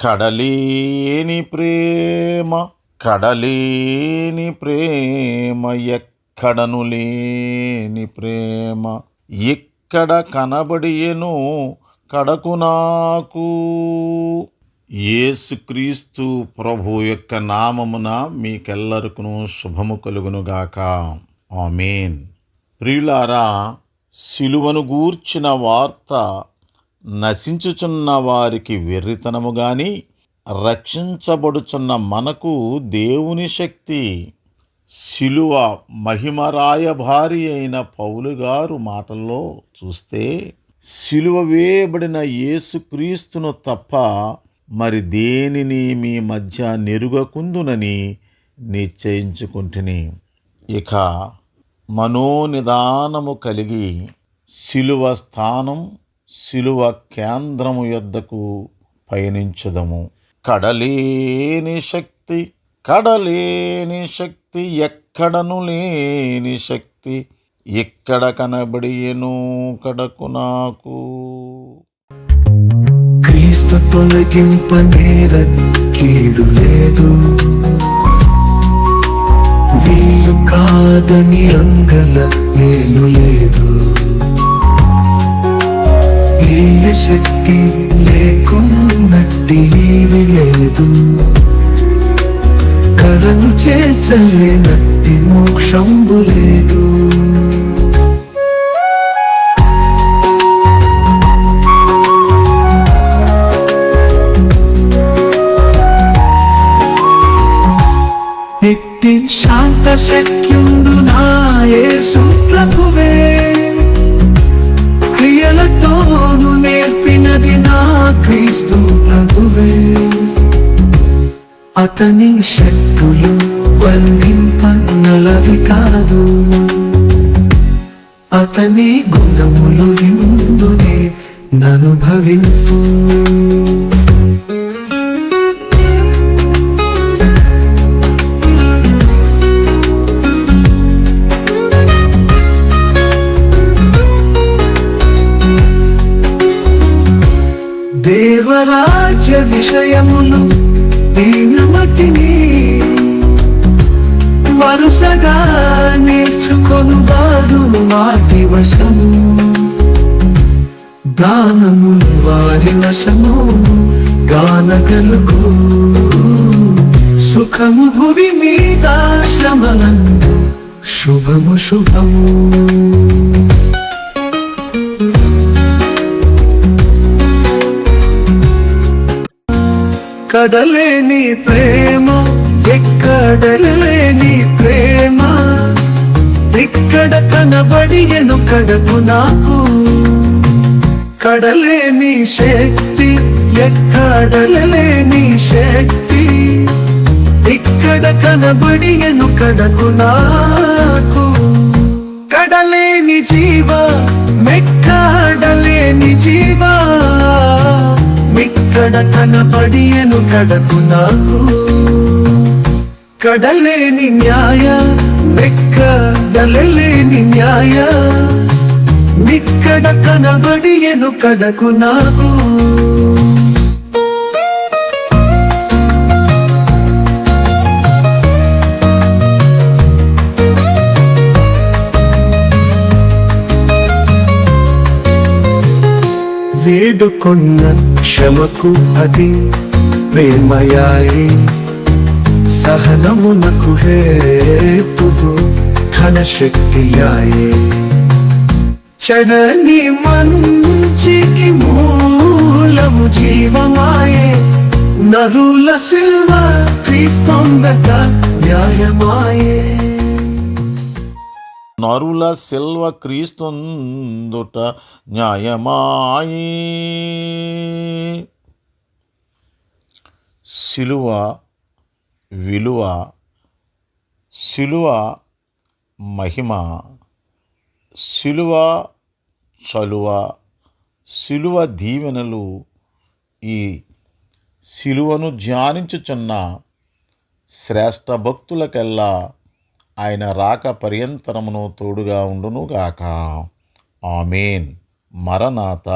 కడలేని ప్రేమ కడలేని ప్రేమ ఎక్కడను లేని ప్రేమ. ఎక్కడ కనబడియను కడకు నాకు. యేసుక్రీస్తు ప్రభు యొక్క నామమున మీకెల్లరికును శుభము కలుగునుగాక. ఆమెన్. ప్రియులారా సిలువను గూర్చిన వార్త నశించుచున్న వారికి వెర్రితనము గాని రక్షించబడుచున్న మనకు దేవుని శక్తి. శిలువ మహిమరాయభారి అయిన పౌలు గారు మాటల్లో చూస్తే శిలువ వేయబడిన యేసుక్రీస్తును తప్ప మరి దేనిని మీ మధ్య నెరుగకుందునని నిశ్చయించుకుంటుని. ఇక మనోనిదానము కలిగి శిలువ స్థానం శిలువ కేంద్రము యొద్దకు పయనించదము. కడలేని శక్తి కడలేని శక్తి ఎక్కడను లేని శక్తి ఎక్కడ కనబడియను కడకు నాకు. క్రీస్తు తొలగింప నేర కీడు లేదు. వీలు కాదని అంగల నేను శక్తి లేకున్నట్టి ఏమి లేదు. కరను చేర్చలేనట్టి మోక్షంబు లేదు. ఎట్టి శాంత శక్యుండు నా ఏ సుప్రభువే క్రీస్తు ప్రభువే. అతని శక్తులు వర్ణింపన్నలవి కాదు. అతని గుణములు విందునే ననుభవింపు. దేవరాజ్య విషయమును దీనమతిని వరుసగా నేర్చుకొను వారు వాటి వశము. దానము వారి వశము గానగలుగు సుఖము భువి మీద శ్రమనందు శుభము శుభము. కడలేని ప్రేమ ఎక్కడలేని ప్రేమ. ఇక్కడ కనబడియను కడకు నాకు. కడలేని శక్తి ఎక్కడలేని శక్తి. ఇక్కడ కనబడియను కడకు నాకు. కడలేని జీవ మెక్కడలేని జీవా. మిక్కడ కనబడి కడకు నాకు. కడలేని న్యాయ మెక్కడలేని న్యాయ. మిక్కడ కనబడియను కడకు నాకు. వేడుకొన్న క్షమకు అది ప్రేమయాయి. సహనమునకు హేతువు ఘన శక్తియాయే చడని మంచికి మూలము జీవమాయే. నరుల సిల్వ క్రీస్తొందక న్యాయమాయే. నరుల సెల్వ క్రీస్తుందుట న్యాయమాయి. సిలువ విలువ శిలువ మహిమ శిలువ చలువ శిలువ దీవెనలు ఈ శిలువను ధ్యానించుచున్న శ్రేష్ట భక్తులకెల్లా ఆయన రాక పర్యంతరమును తోడుగా ఉండునుగాక. ఆమెన్. మరనాథ